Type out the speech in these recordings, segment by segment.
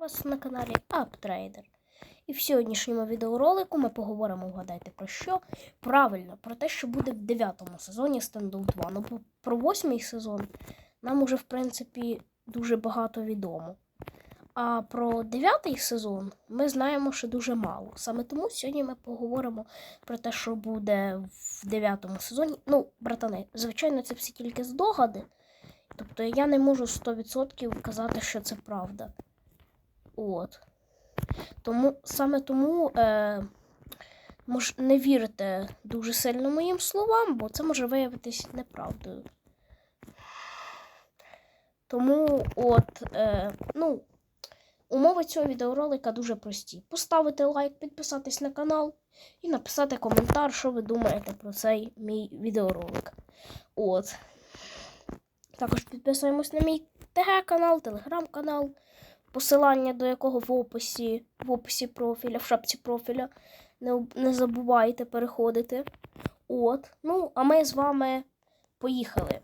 вас на каналі UpTrader. І в сьогоднішньому відеоролику ми поговоримо, вгадайте про що? Правильно, про те, що буде в 9 сезоні Standoff 2. Ну, про 8 сезон нам уже, в принципі, дуже багато відомо. А про 9 сезон ми знаємо ще дуже мало. Саме тому сьогодні ми поговоримо про те, що буде в 9 сезоні. Ну, братани, звичайно, це всі тільки здогади. Тобто я не можу 100% казати, що це правда. От. Тому саме тому е, мож, не вірте дуже сильно моїм словам, бо це може виявитись неправдою. Тому, от, е, ну, умови цього відеоролика дуже прості. Поставити лайк, підписатись на канал і написати коментар, що ви думаєте про цей мій відеоролик. От. Також підписуємось на мій ТГ-канал, телеграм-канал, посилання до якого в описі, в описі профіля, в шапці профіля. Не, не забувайте переходити. От. Ну, а ми з вами поїхали.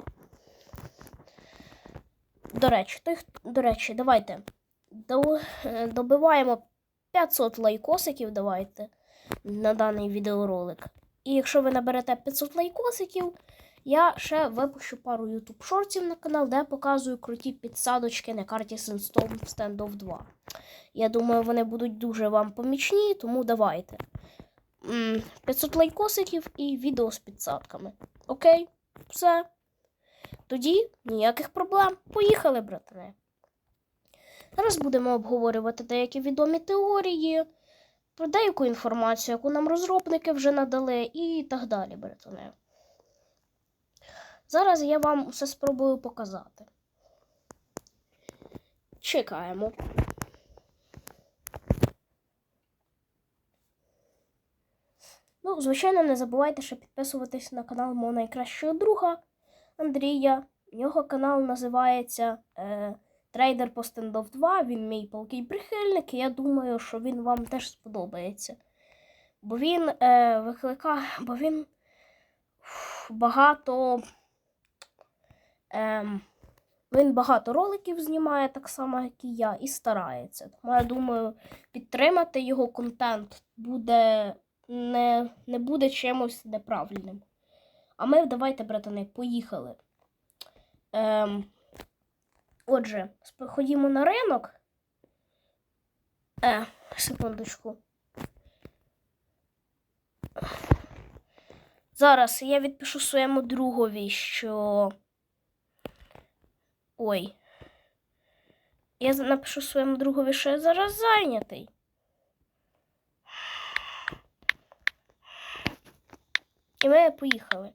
До речі, хто- до речі, давайте е, добиваємо 500 лайкосиків, давайте на даний відеоролик. І якщо ви наберете 500 лайкосиків, я ще випущу пару YouTube шортів на канал, де показую круті підсадочки на карті Sandstorm Standoff 2. Я думаю, вони будуть дуже вам помічні, тому давайте. 500 лайкосиків і відео з підсадками. Окей, все. Тоді ніяких проблем. Поїхали, братане. Зараз будемо обговорювати деякі відомі теорії, про деяку інформацію, яку нам розробники вже надали, і так далі, братане. Зараз я вам все спробую показати. Чекаємо. Ну, звичайно, не забувайте ще підписуватись на канал мого найкращого друга Андрія. Його канал називається е, Трейдер по Standoff 2. Він мій палкий прихильник, і я думаю, що він вам теж сподобається. Бо він е, викликає, бо він багато. Ем, він багато роликів знімає, так само, як і я, і старається. Тому я думаю, підтримати його контент буде не, не буде чимось неправильним. А ми давайте, братани, поїхали. Ем, отже, ходімо на ринок. Е, секундочку. Зараз я відпишу своєму другові, що. Ой. Я напишу своєму другові, що я зараз зайнятий. І ми поїхали.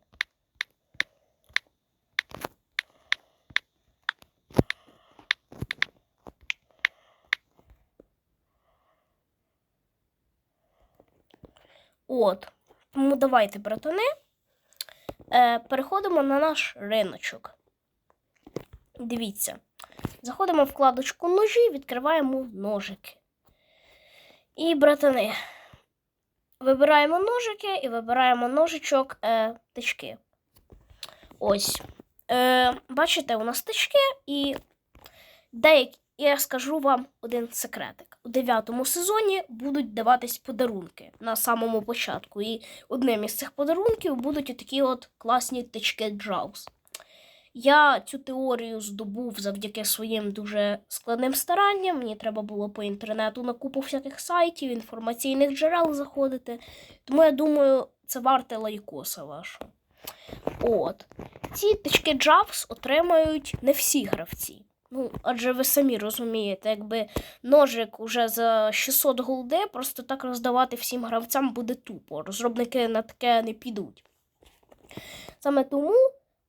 От. Тому давайте, братани, е, переходимо на наш риночок. Дивіться. Заходимо в вкладочку ножі, відкриваємо ножики. І, братани, вибираємо ножики і вибираємо ножичок е, тички. Ось. Е, бачите, у нас тички і деякі. Я скажу вам один секретик. У дев'ятому сезоні будуть даватись подарунки на самому початку. І одним із цих подарунків будуть отакі от класні тички Джаус. Я цю теорію здобув завдяки своїм дуже складним старанням. Мені треба було по інтернету на купу всяких сайтів, інформаційних джерел заходити. Тому я думаю, це варте лайкоса вашого. От. Ці тички Джавс отримають не всі гравці. Ну, адже ви самі розумієте, якби ножик уже за 600 голди просто так роздавати всім гравцям буде тупо. Розробники на таке не підуть. Саме тому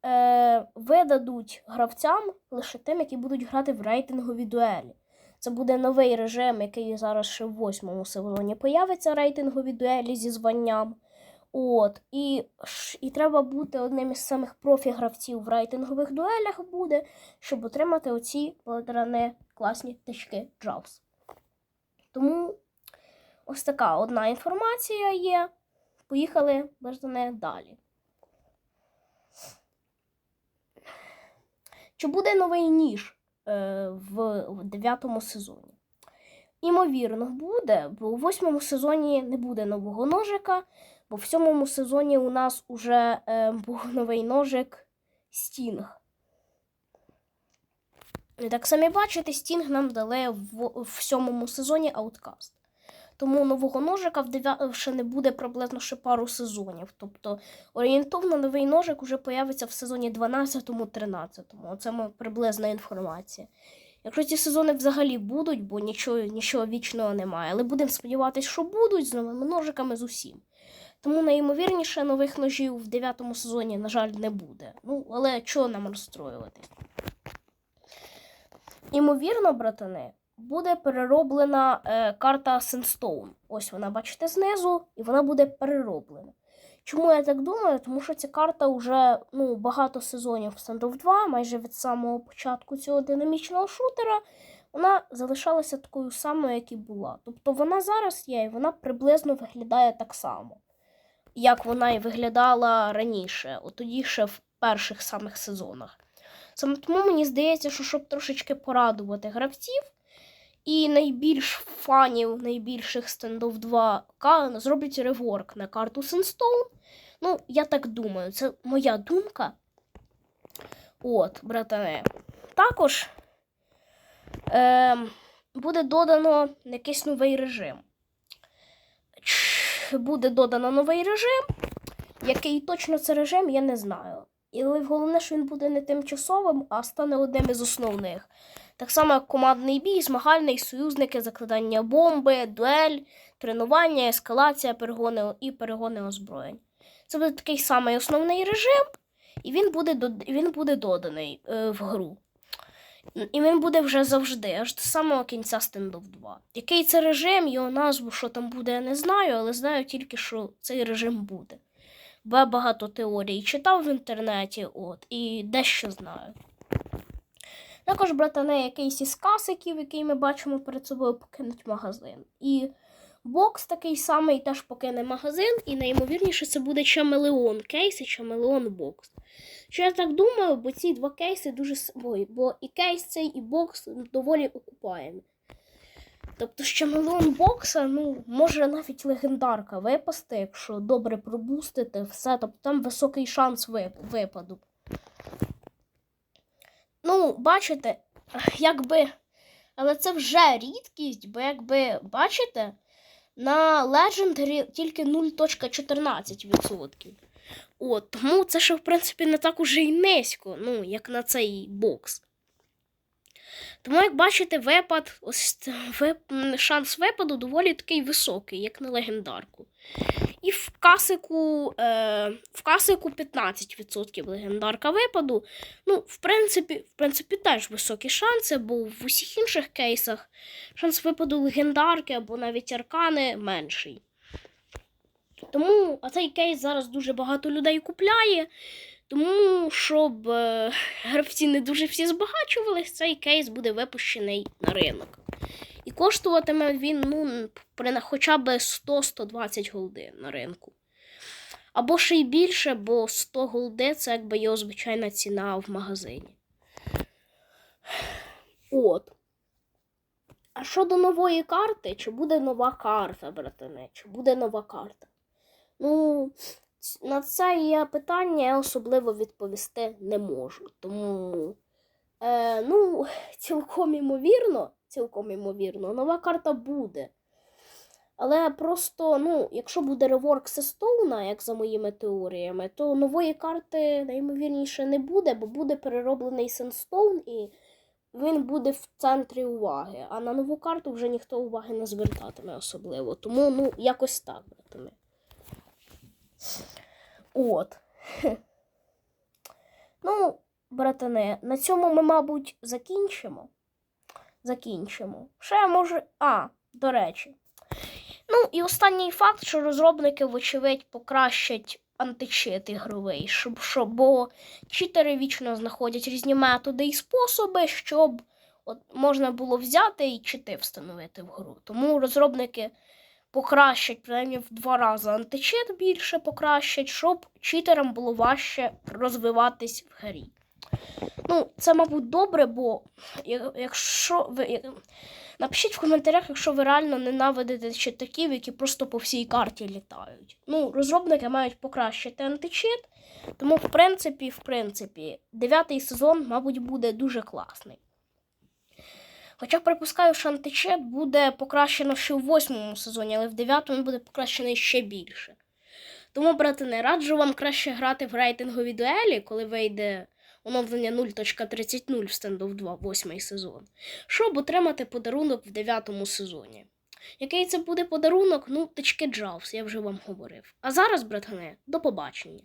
е, видадуть гравцям лише тим, які будуть грати в рейтингові дуелі. Це буде новий режим, який зараз ще в восьмому сезоні появиться рейтингові дуелі зі званням. От, і, і треба бути одним із самих профі-гравців в рейтингових дуелях буде, щоб отримати оці подарани класні тички Джавс. Тому ось така одна інформація є. Поїхали бажане далі. Чи буде новий ніж е, в, дев'ятому сезоні? імовірно, буде, бо у восьмому сезоні не буде нового ножика, бо в сьомому сезоні у нас уже е, був новий ножик Стінг. Так самі бачите, Стінг нам дали в, в сьомому сезоні Ауткаст. Тому нового ножика в дев'я... ще не буде приблизно ще пару сезонів. Тобто орієнтовно новий ножик вже появиться в сезоні 12-13. Оце приблизна інформація. Якщо ці сезони взагалі будуть, бо нічого, нічого вічного немає, але будемо сподіватися, що будуть з новими ножиками з усім. Тому найімовірніше нових ножів в 9 сезоні, на жаль, не буде. Ну, але чого нам розстроюватись? Імовірно, братани, буде перероблена е, карта Сенстоун. Ось вона, бачите, знизу, і вона буде перероблена. Чому я так думаю? Тому що ця карта вже ну, багато сезонів в Standoff 2, майже від самого початку цього динамічного шутера, вона залишалася такою самою, як і була. Тобто вона зараз є, і вона приблизно виглядає так само, як вона і виглядала раніше, от тоді ще в перших самих сезонах. Саме тому мені здається, що щоб трошечки порадувати гравців, і найбільш фанів найбільших Standoff 2 ка- зроблять реворк на карту Сенстоун. Ну, я так думаю, це моя думка. От, братане. Також е, буде додано якийсь новий режим. Буде додано новий режим. Який точно це режим, я не знаю. І головне, що він буде не тимчасовим, а стане одним із основних. Так само, як командний бій, змагальний, союзники, закладання бомби, дуель, тренування, ескалація, перегони і перегони озброєнь. Це буде такий самий основний режим, і він буде, він буде доданий е, в гру. І він буде вже завжди, аж до самого кінця Standoff 2. Який це режим, його назву, що там буде, я не знаю, але знаю тільки, що цей режим буде. Бо я багато теорій читав в інтернеті, от, і дещо знаю. Також, братане, якийсь із касиків, який ми бачимо перед собою, покинуть магазин. І бокс такий самий теж покине магазин, і найімовірніше це буде Chameleon кейс і Chameleon бокс. Що я так думаю, бо ці два кейси дуже бо і кейс цей, і бокс доволі окупаємі. Тобто з Chameleon бокса, ну, може навіть легендарка випасти, якщо добре пробустити все, тобто там високий шанс випаду. Ну, бачите, якби. Але це вже рідкість, бо якби бачите, на Legendary тільки 0.14%. От, тому це ще, в принципі, не так уже й низько, ну, як на цей бокс. Тому, як бачите, випад, ось вип, шанс випаду доволі такий високий, як на легендарку. І в касику, е, в касику 15% легендарка випаду. Ну, в принципі, в принципі, теж високі шанси, бо в усіх інших кейсах шанс випаду легендарки або навіть аркани менший. Тому а цей кейс зараз дуже багато людей купляє. Тому, щоб е, гравці не дуже всі збагачувались, цей кейс буде випущений на ринок. І коштуватиме він ну, хоча б 100-120 голди на ринку. Або ще й більше, бо 100 голди це якби його звичайна ціна в магазині. От. А щодо нової карти, чи буде нова карта, братане? Чи буде нова карта? Ну, на це я питання я особливо відповісти не можу. Тому, е, ну, цілком імовірно, цілком імовірно, нова карта буде. Але просто, ну, якщо буде реворк Сестоуна, як за моїми теоріями, то нової карти найімовірніше не буде, бо буде перероблений Сенстоун і він буде в центрі уваги. А на нову карту вже ніхто уваги не звертатиме особливо. Тому, ну, якось так, братами. От. Ну, братане, на цьому ми, мабуть, закінчимо. Закінчимо. Ще може. А, до речі. Ну, і останній факт, що розробники, вочевидь, покращать античит ігровий, щоб, щоб, бо читери вічно знаходять різні методи і способи, щоб от, можна було взяти і чити встановити в гру. Тому розробники покращать принаймні в два рази античит більше покращать, щоб читерам було важче розвиватись в грі. Ну, це, мабуть, добре, бо якщо ви. Напишіть в коментарях, якщо ви реально ненавидите читаків, які просто по всій карті літають. Ну, розробники мають покращити античит, тому, в принципі, в принципі, дев'ятий сезон, мабуть, буде дуже класний. Хоча припускаю, що античет буде покращено ще в восьмому сезоні, але в дев'ятому буде покращений ще більше. Тому, брати, не раджу вам краще грати в рейтингові дуелі, коли вийде оновлення 0.30 в стендов 2, восьмий сезон, щоб отримати подарунок в дев'ятому сезоні. Який це буде подарунок? Ну, тички Джавс, я вже вам говорив. А зараз, братани, до побачення.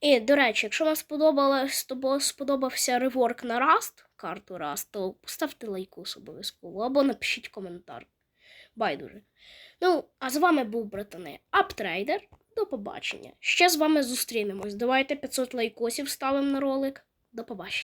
І, до речі, якщо вам сподобалось, тобі сподобався реворк на Rust, карту то поставте лайкус обов'язково або напишіть коментар. Байдуже. Ну, а з вами був братани Аптрейдер. До побачення. Ще з вами зустрінемось. Давайте 500 лайкосів ставимо на ролик. До побачення.